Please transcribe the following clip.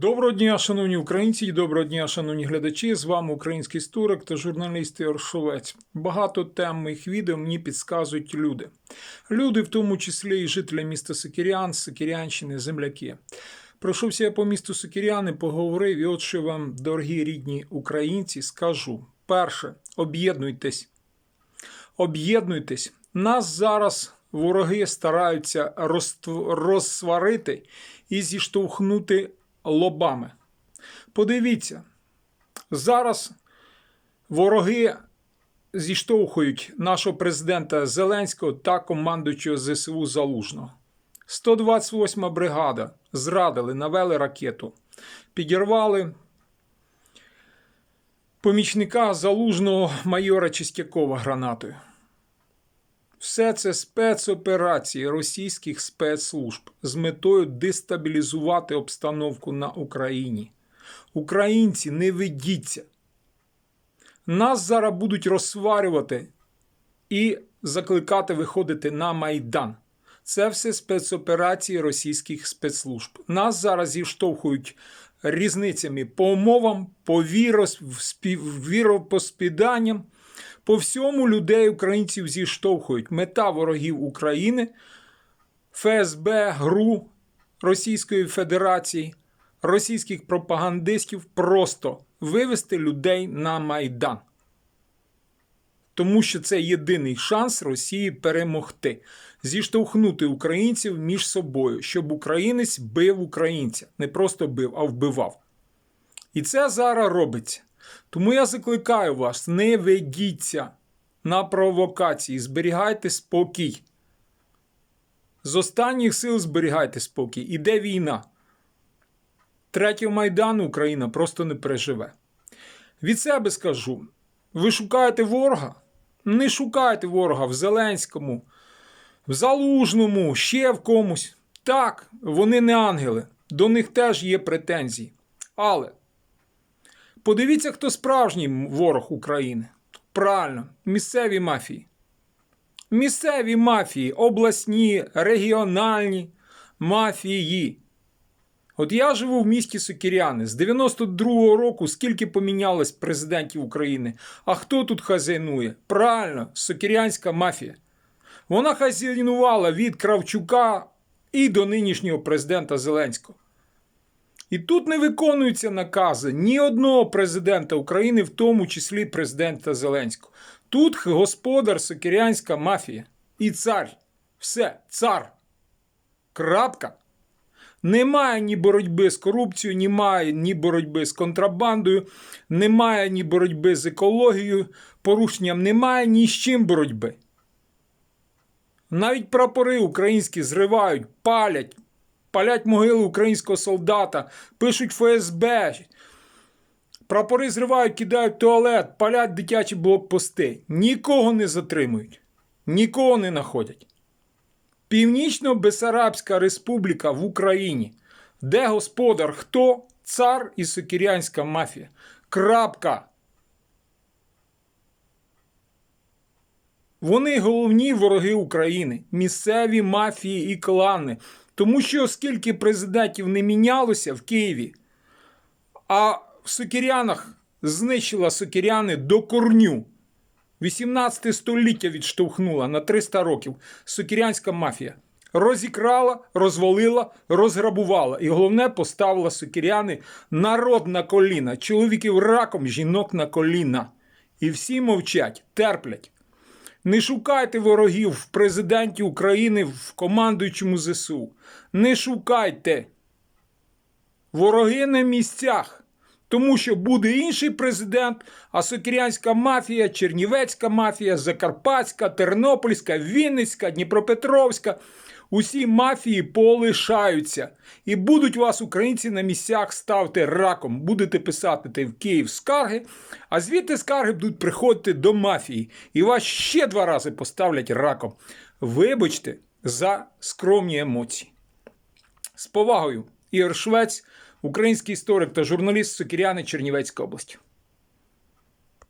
Доброго дня, шановні українці, і доброго дня, шановні глядачі. З вами український історик та журналіст Ігор Шовець. Багато тем моїх відео мені підказують люди. Люди, в тому числі і жителі міста Сокірян, Сокірянщини, земляки. Пройшовся я по місту Сокіряни, поговорив, і от що вам, дорогі рідні українці, скажу. Перше, об'єднуйтесь. Об'єднуйтесь. Нас зараз вороги стараються розсварити і зіштовхнути лобами. Подивіться, зараз вороги зіштовхують нашого президента Зеленського та командуючого ЗСУ Залужного. 128 бригада зрадили, навели ракету, підірвали помічника залужного майора Чистякова гранатою. Все це спецоперації російських спецслужб з метою дестабілізувати обстановку на Україні. Українці, не ведіться. Нас зараз будуть розсварювати і закликати виходити на Майдан. Це все спецоперації російських спецслужб. Нас зараз зіштовхують різницями по умовам, по вірос, віропоспіданням. По всьому людей українців зіштовхують. Мета ворогів України, ФСБ, ГРУ Російської Федерації, російських пропагандистів просто вивести людей на Майдан. Тому що це єдиний шанс Росії перемогти, зіштовхнути українців між собою, щоб українець бив українця, не просто бив, а вбивав. І це зараз робиться. Тому я закликаю вас, не ведіться на провокації, зберігайте спокій. З останніх сил зберігайте спокій. Іде війна. Третього Майдану Україна просто не переживе. Від себе скажу: ви шукаєте ворога? Не шукайте ворога в Зеленському, в Залужному, ще в комусь. Так, вони не ангели, до них теж є претензії. Але подивіться, хто справжній ворог України. Правильно, місцеві мафії. Місцеві мафії, обласні, регіональні мафії. От я живу в місті Сокіряни. З 92-го року скільки помінялось президентів України. А хто тут хазяйнує? Правильно, сокірянська мафія. Вона хазяйнувала від Кравчука і до нинішнього президента Зеленського. І тут не виконуються накази ні одного президента України, в тому числі президента Зеленського. Тут господар сокірянська мафія і цар. Все, цар. Крапка. Немає ні боротьби з корупцією, немає ні боротьби з контрабандою, немає ні боротьби з екологією, порушенням немає ні з чим боротьби. Навіть прапори українські зривають, палять, палять могили українського солдата, пишуть ФСБ. Прапори зривають, кидають туалет, палять дитячі блокпости. Нікого не затримують, нікого не знаходять. Північно-Бесарабська республіка в Україні, де господар хто? Цар і сокірянська мафія. Крапка. Вони головні вороги України, місцеві мафії і клани. Тому що оскільки президентів не мінялося в Києві, а в Сокірянах знищила Сокіряни до корню. 18 століття відштовхнула на 300 років сокірянська мафія. Розікрала, розвалила, розграбувала. І головне, поставила сокіряни народ на коліна, чоловіків раком, жінок на коліна. І всі мовчать, терплять. Не шукайте ворогів в президенті України в командуючому ЗСУ. Не шукайте. Вороги на місцях. Тому що буде інший президент, а сокірянська мафія, Чернівецька мафія, Закарпатська, Тернопільська, Вінницька, Дніпропетровська. Усі мафії полишаються. І будуть вас, українці, на місцях ставити раком. Будете писати в Київ скарги, а звідти скарги будуть приходити до мафії. І вас ще два рази поставлять раком. Вибачте за скромні емоції. З повагою, Ігор Швець, український історик та журналіст Сокіряни Чернівецької області.